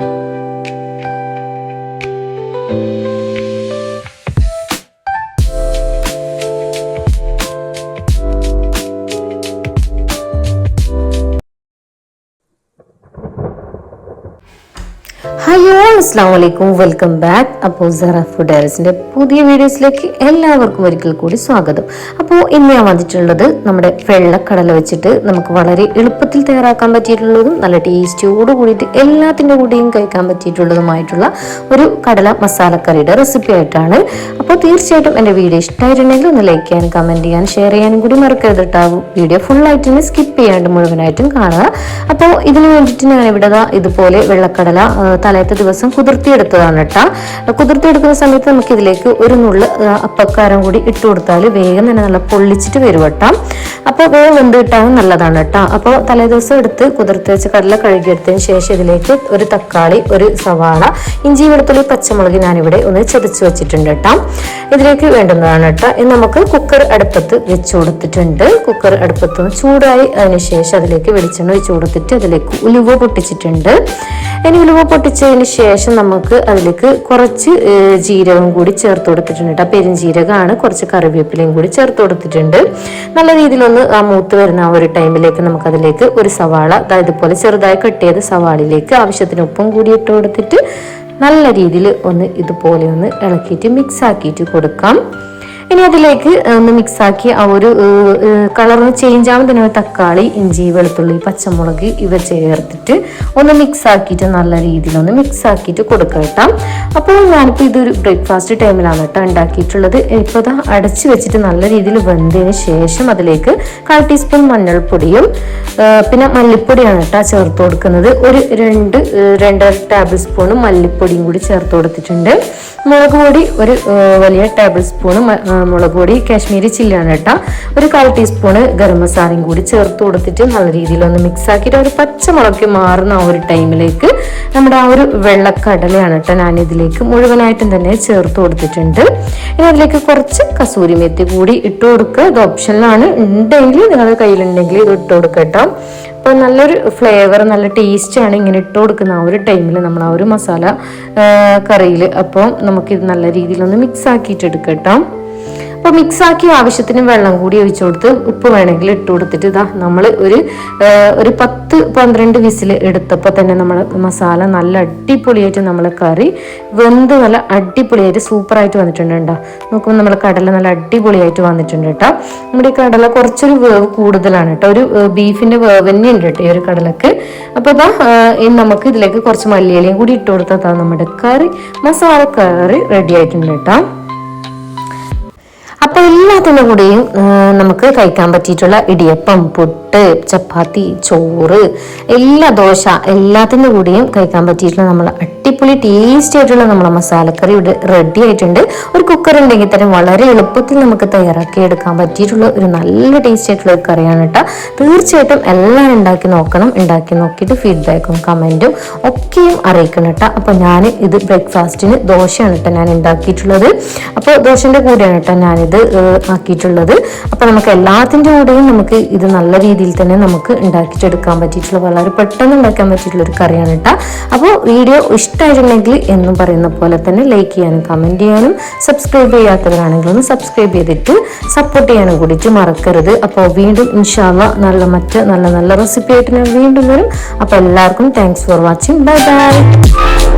Hi, you അസ്സാം വലൈക്കും welcome back അപ്പോൾ സറ ഫുഡ് ഹൗസിന്റെ പുതിയ വീഡിയോസിലേക്ക് എല്ലാവർക്കും ഒരിക്കൽ കൂടി സ്വാഗതം. അപ്പോൾ ഇന്ന് ഞാൻ വന്നിട്ടുള്ളത് നമ്മുടെ വെള്ളക്കടല വെച്ചിട്ട് നമുക്ക് വളരെ എളുപ്പത്തിൽ തയ്യാറാക്കാൻ പറ്റിയിട്ടുള്ളതും നല്ല ടേസ്റ്റിയോട് കൂടിയിട്ട് എല്ലാത്തിന്റെ കൂടെയും കഴിക്കാൻ പറ്റിയിട്ടുള്ളതുമായിട്ടുള്ള ഒരു കടല മസാലക്കറിയുടെ റെസിപ്പി ആയിട്ടാണ്. അപ്പോൾ തീർച്ചയായിട്ടും എന്റെ വീഡിയോ ഇഷ്ടമായിട്ടുണ്ടെങ്കിൽ ഒന്ന് ലൈക്ക് ചെയ്യാനും കമന്റ് ചെയ്യാൻ ഷെയർ ചെയ്യാനും കൂടി മറക്കരുത് കേട്ടോ വീഡിയോ ഫുള്ളായിട്ട് തന്നെ സ്കിപ്പ് ചെയ്യാണ്ട് മുഴുവനായിട്ടും കാണുക. അപ്പോൾ ഇതിന് വേണ്ടിയിട്ട് ഞാൻ ഇവിടെ ഇതുപോലെ വെള്ളക്കടല തലേത്തെ ദിവസം കുതിർത്തിയെടുത്തതാണ് കേട്ടോ കുതിർത്തിയെടുക്കുന്ന സമയത്ത് നമുക്ക് ഇതിലേക്ക് ഒരു നുള്ള് അപ്പക്കാരം കൂടി ഇട്ട് കൊടുത്താൽ വേഗം തന്നെ നല്ല പൊള്ളിച്ചിട്ട് വരും കേട്ടോ അപ്പോൾ വേഗം വെന്ത് കിട്ടാനും നല്ലതാണ് കേട്ടോ അപ്പോൾ തലേദിവസം എടുത്ത് കുതിർത്ത് വെച്ച് കടല കഴുകിയെടുത്തതിന് ശേഷം ഇതിലേക്ക് ഒരു തക്കാളി ഒരു സവാള ഇഞ്ചി വെളുത്തുള്ളി പച്ചമുളക് ഞാനിവിടെ ഒന്ന് ചതച്ച് വെച്ചിട്ടുണ്ട് കേട്ടോ ഇതിലേക്ക് വേണ്ടുന്നതാണ് കേട്ടോ ഇനി നമുക്ക് കുക്കർ അടുപ്പത്ത് വെച്ച് കൊടുത്തിട്ടുണ്ട്. കുക്കർ അടുപ്പത്ത് ചൂടായി അതിന് ശേഷം അതിലേക്ക് വെളിച്ചെണ്ണ ഒഴിച്ച് കൊടുത്തിട്ട് അതിലേക്ക് ഉലുവ പൊട്ടിച്ചിട്ടുണ്ട്. ഇനി ഉലുവ പൊട്ടിച്ചതിന് ശേഷം നമുക്ക് അതിലേക്ക് കുറച്ച് ജീരകം കൂടി ചേർത്ത് കൊടുത്തിട്ടുണ്ട് പെരുംജീരകമാണ് കുറച്ച് കറിവേപ്പിലയും കൂടി ചേർത്ത് കൊടുത്തിട്ടുണ്ട്. നല്ല രീതിയിലൊന്ന് ആ മൂത്ത് വരുന്ന ആ ഒരു ടൈമിലേക്ക് നമുക്ക് അതിലേക്ക് ഒരു സവാള അതായത് ഇതുപോലെ ചെറുതായി കട്ട് ചെയ്ത സവാളയിലേക്ക് ആവശ്യത്തിന് ഉപ്പും കൂടി ഇട്ട് കൊടുത്തിട്ട് നല്ല രീതിയിൽ ഒന്ന് ഇതുപോലെ ഒന്ന് ഇളക്കിയിട്ട് മിക്സ് ആക്കിയിട്ട് കൊടുക്കാം. ഇനി അതിലേക്ക് ഒന്ന് മിക്സ് ആക്കി ആ ഒരു കളർ ചേഞ്ച് ആവുമ്പോൾ തന്നെ തക്കാളി ഇഞ്ചി വെളുത്തുള്ളി പച്ചമുളക് ഇവ ചേർത്തിട്ട് ഒന്ന് മിക്സ് ആക്കിയിട്ട് നല്ല രീതിയിൽ ഒന്ന് മിക്സ് ആക്കിയിട്ട് കേട്ടോ. അപ്പോൾ ഞാനിപ്പോൾ ഇതൊരു ബ്രേക്ക്ഫാസ്റ്റ് ടൈമിലാണ് കേട്ടോ ഉണ്ടാക്കിയിട്ടുള്ളത്. ഇപ്പോൾ ഇതാ അടച്ച് വെച്ചിട്ട് നല്ല രീതിയിൽ വെന്തതിന് ശേഷം അതിലേക്ക് കാൽ ടീസ്പൂൺ മഞ്ഞൾപ്പൊടിയും പിന്നെ മല്ലിപ്പൊടിയാണ് കേട്ടോ ചേർത്ത് കൊടുക്കുന്നത്. ഒരു രണ്ട് രണ്ടര ടേബിൾ സ്പൂണും മല്ലിപ്പൊടിയും കൂടി ചേർത്ത് കൊടുത്തിട്ടുണ്ട്. മുളക് പൊടി ഒരു വലിയ ടേബിൾ സ്പൂൺ മുളക് പൊടി കാശ്മീരി ചില്ലാണ് കേട്ടോ. ഒരു കാൽ ടീസ്പൂണ് ഗരം മസാലയും കൂടി ചേർത്ത് കൊടുത്തിട്ട് നല്ല രീതിയിൽ ഒന്ന് മിക്സ് ആക്കിയിട്ട് ഒരു പച്ചമുളക് മാറുന്ന ആ ഒരു ടൈമിലേക്ക് നമ്മുടെ ആ ഒരു വെള്ളക്കടലയാണ് കേട്ടോ ഞാൻ ഇതിലേക്ക് മുഴുവനായിട്ടും തന്നെ ചേർത്ത് കൊടുത്തിട്ടുണ്ട്. ഇനി അതിലേക്ക് കുറച്ച് കസൂരി മെത്തി കൂടി ഇട്ട് കൊടുക്കുക. ഇത് ഓപ്ഷനിലാണ് ഉണ്ടെങ്കിൽ നിങ്ങളുടെ കയ്യിലുണ്ടെങ്കിൽ ഇത് ഇട്ട് കൊടുക്കട്ടോ കേട്ടോ. അപ്പോൾ നല്ലൊരു ഫ്ലേവർ നല്ല ടേസ്റ്റ് ആണ് ഇങ്ങനെ ഇട്ട് കൊടുക്കുന്ന ആ ഒരു ടൈമിൽ നമ്മൾ ആ ഒരു മസാല കറിയിൽ അപ്പോൾ നമുക്കിത് നല്ല രീതിയിലൊന്ന് മിക്സ് ആക്കിയിട്ട് എടുക്കട്ടോ കേട്ടോ. അപ്പോൾ മിക്സ് ആക്കി ആവശ്യത്തിന് വെള്ളം കൂടി ഒഴിച്ചു കൊടുത്ത് ഉപ്പ് വേണമെങ്കിൽ ഇട്ട് കൊടുത്തിട്ട് ഇതാ നമ്മൾ ഒരു ഒരു പത്ത് പന്ത്രണ്ട് വിസിൽ എടുത്തപ്പോൾ തന്നെ നമ്മൾ മസാല നല്ല അടിപൊളിയായിട്ട് നമ്മൾ കറി വെന്ത് നല്ല അടിപൊളിയായിട്ട് സൂപ്പറായിട്ട് വന്നിട്ടുണ്ട് കേട്ടോ. നോക്കുമ്പോൾ നമ്മൾ കടല നല്ല അടിപൊളിയായിട്ട് വന്നിട്ടുണ്ട് കേട്ടോ. നമ്മുടെ ഈ കടല കുറച്ചൊരു വേവ് കൂടുതലാണ് കേട്ടോ. ഒരു ബീഫിന്റെ വേവ് തന്നെ ഉണ്ട് കേട്ടോ ഈ ഒരു കടലക്ക്. അപ്പോൾ ഇതാ നമുക്ക് ഇതിലേക്ക് കുറച്ച് മല്ലിയിലയും കൂടി ഇട്ട് കൊടുത്താൽ നമ്മുടെ കറി മസാല കറി റെഡി ആയിട്ടുണ്ട് കേട്ടോ. എല്ലാത്തിന്റെ കൂടെയും നമുക്ക് കഴിക്കാൻ പറ്റിയിട്ടുള്ള ഇടിയപ്പം പുട്ട് ചപ്പാത്തി ചോറ് എല്ലാ ദോശ എല്ലാത്തിന്റെ കൂടെയും കഴിക്കാൻ പറ്റിയിട്ടുള്ള നമ്മൾ അടിപൊളി ടേസ്റ്റി ആയിട്ടുള്ള നമ്മളെ മസാലക്കറി ഇവിടെ റെഡി ആയിട്ടുണ്ട്. ഒരു കുക്കർ ഉണ്ടെങ്കിൽ തന്നെ വളരെ എളുപ്പത്തിൽ നമുക്ക് തയ്യാറാക്കി എടുക്കാൻ പറ്റിയിട്ടുള്ള ഒരു നല്ല ടേസ്റ്റി ആയിട്ടുള്ള ഒരു കറിയാണ് കേട്ടോ. തീർച്ചയായിട്ടും എല്ലാം ഉണ്ടാക്കി നോക്കണം. ഉണ്ടാക്കി നോക്കിയിട്ട് ഫീഡ്ബാക്കും കമന്റും ഒക്കെയും അറിയിക്കണം കേട്ടോ. അപ്പോൾ ഞാൻ ഇത് ബ്രേക്ക്ഫാസ്റ്റിന് ദോശയാണ് കേട്ടോ ഞാൻ ഉണ്ടാക്കിയിട്ടുള്ളത്. അപ്പോൾ ദോശന്റെ കൂടെയാണ് കേട്ടോ ഞാനിത് ആക്കിയിട്ടുള്ളത്. അപ്പോൾ നമുക്ക് എല്ലാത്തിന്റെ കൂടെയും നമുക്ക് ഇത് നല്ല രീതിയിൽ തന്നെ നമുക്ക് ഉണ്ടാക്കിച്ചെടുക്കാൻ പറ്റിയിട്ടുള്ള വളരെ പെട്ടെന്ന് ഉണ്ടാക്കാൻ പറ്റിയിട്ടുള്ള ഒരു കറിയാണ് കേട്ടോ അപ്പോൾ വീഡിയോ ഇഷ്ടമായിട്ടുണ്ടെങ്കിൽ എന്നും പറയുന്ന പോലെ തന്നെ ലൈക്ക് ചെയ്യാനും കമന്റ് ചെയ്യാനും സബ്സ്ക്രൈബ് ചെയ്യാത്തവരാണെങ്കിൽ ഒന്ന് സബ്സ്ക്രൈബ് ചെയ്തിട്ട് സപ്പോർട്ട് ചെയ്യാനും കൂടിയിട്ട് മറക്കരുത്. അപ്പോൾ വീണ്ടും ഇൻഷാല്ല നല്ല മറ്റ് നല്ല നല്ല റെസിപ്പി ആയിട്ട് ഞാൻ വീണ്ടും വരും. അപ്പോൾ എല്ലാവർക്കും thanks for watching bye bye